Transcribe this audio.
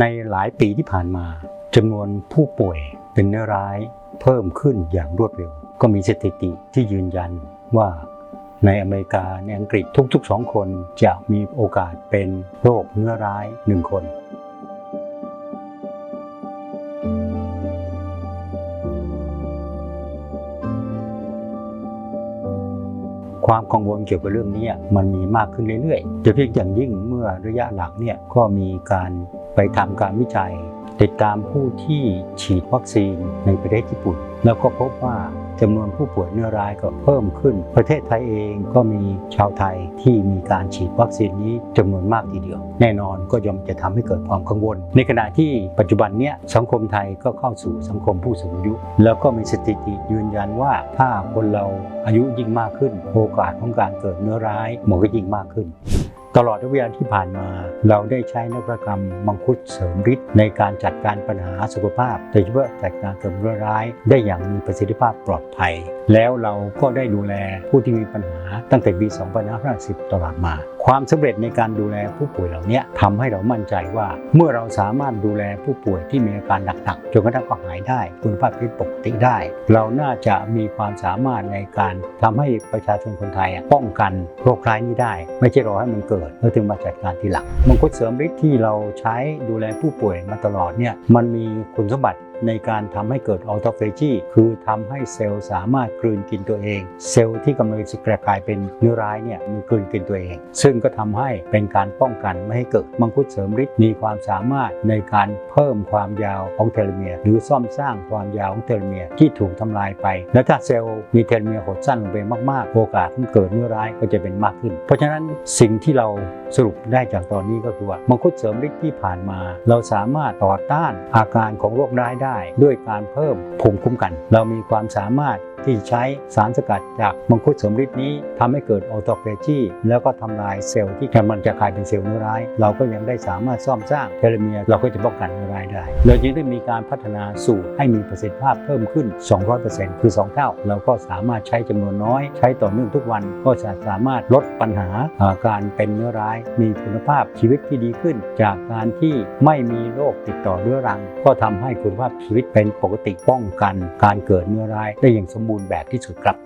ในหลายปีที่ผ่านมาจำนวนผู้ป่วยเป็นเนื้อร้ายเพิ่มขึ้นอย่างรวดเร็ว ก็มีสถิติที่ยืนยันว่าในอเมริกาในอังกฤษทุกๆสองคนจะมีโอกาสเป็นโรคเนื้อร้ายหนึ่งคน ความกังวลเกี่ยวกับเรื่องนี้มันมีมากขึ้นเรื่อยๆ จะเพียงอย่างยิ่งเมื่อระยะหลังเนี่ยก็มีการ ไปทำการวิจัย ติดตามผู้ที่ฉีดวัคซีนในประเทศญี่ปุ่น แล้วก็พบว่าจำนวนผู้ป่วยเนื้อร้ายก็เพิ่มขึ้น ประเทศไทยเองก็มีชาวไทยที่มีการฉีดวัคซีนนี้จำนวนมากทีเดียว แน่นอนก็ย่อมจะทำให้เกิดความกังวล ในขณะที่ปัจจุบันเนี้ยสังคมไทยก็เข้าสู่สังคมผู้สูงอายุ แล้วก็มีสถิติยืนยันว่าถ้าคนเราอายุยิ่งมากขึ้น โอกาสของการเกิดเนื้อร้ายมันก็ยิ่งมากขึ้น ตลอดระยะเวลาที่ผ่านมา เราได้ใช้นวัตกรรมมังคุดเสริมฤทธิ์ในการจัดการปัญหาสุขภาพโดยเฉพาะจัดการกับเรื้อร้ายได้อย่างมีประสิทธิภาพปลอดภัย แล้วเราก็ได้ดูแลผู้ที่มีปัญหาตั้งแต่ปี 2550 ตลอดมา ความสำเร็จในการดูแลผู้ป่วยเหล่านี้ทำให้เรามั่นใจว่า เมื่อเราสามารถดูแลผู้ป่วยที่มีอาการหนักๆจนกระทั่งก็หายได้คุณภาพชีวิตปกติได้ เราน่าจะมีความสามารถในการทำให้ประชาชนคนไทยป้องกันโรคร้ายนี้ได้ ไม่ใช่รอให้มันเกิดแล้วถึงมาจัดการทีหลังมังคุดเสริมฤทธิ์ที่เราใช้ดูแลผู้ป่วยมาตลอดเนี่ยมันมีคุณสมบัติ ในการทำให้เกิดออโตเฟจีคือทำให้เซลล์สามารถกลืนกินตัวเอง เซลล์ที่กำลังจะกลายเป็นเนื้อร้ายเนี่ยมันกลืนกินตัวเอง ซึ่งก็ทำให้เป็นการป้องกันไม่ให้เกิดมังคุดเสริมฤทธิ์มีความสามารถในการเพิ่มความยาวของเทโลเมียร์หรือซ่อมสร้างความยาวของเทโลเมียร์ที่ถูกทำลายไป และถ้าเซลล์มีเทโลเมียร์หดสั้นลงไปมากๆ โอกาสที่เกิดเนื้อร้ายก็จะเป็นมากขึ้น เพราะฉะนั้นสิ่งที่เราสรุปได้จากตอนนี้ก็คือว่ามังคุดเสริมฤทธิ์ที่ผ่านมา เราสามารถต่อต้านอาการของโรคร้ายได้ด้วยการเพิ่มภูมิคุ้มกัน เรามีความสามารถ ที่ใช้สารสกัดจากมังคุดสมฤทธิ์นี้ทำให้เกิดออโตเฟจีแล้วก็ทำลายเซลล์ที่กำลังจะกลายเป็นเซลล์เนื้อร้าย เราก็ยังได้สามารถซ่อมสร้างเทโลเมียร์เราก็จะป้องกันเนื้อร้ายได้เราจึงได้มีการพัฒนาสูตรให้มีประสิทธิภาพเพิ่มขึ้น 200%คือ 2 เท่า เราก็สามารถใช้จำนวนน้อย ใช้ต่อเนื่องทุกวันก็จะสามารถลดปัญหาอาการเป็นเนื้อร้าย มีคุณภาพชีวิตที่ดีขึ้น จากการที่ไม่มีโรคติดต่อเรื้อรัง ก็ทำให้คุณภาพชีวิตเป็นปกติป้องกัน การเกิดเนื้อร้ายได้อย่างสมบูรบูรณ์แบบที่สุดครับ